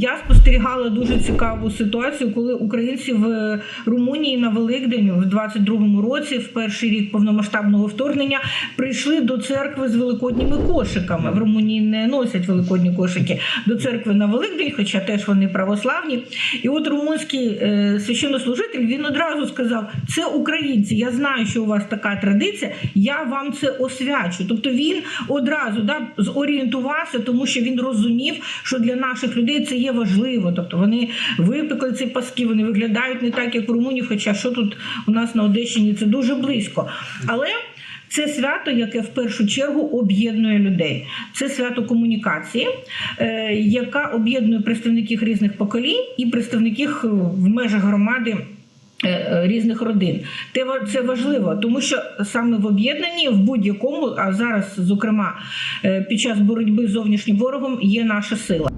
Я спостерігала дуже цікаву ситуацію, коли українці в Румунії на Великдень в 22-му році, в перший рік повномасштабного вторгнення, прийшли до церкви з великодніми кошиками. В Румунії не носять великодні кошики до церкви на Великдень, хоча теж вони православні. І от румунський е, священнослужитель він одразу сказав: це українці. Я знаю, що у вас така традиція. Я вам це освячу. Тобто він одразу да, зорієнтувався, тому що він розумів, що для наших людей це є важливо. Тобто вони випекли ці паски, вони виглядають не так, як в Румунії, хоча що тут у нас на Одещині це дуже близько. Але це свято, яке в першу чергу об'єднує людей. Це свято комунікації, е, яка об'єднує представників різних поколінь і представників е, в межах громади. е, Різних родин це важливо, тому що саме в об'єднанні в будь-якому, а зараз, зокрема, під час боротьби з зовнішнім ворогом, є наша сила.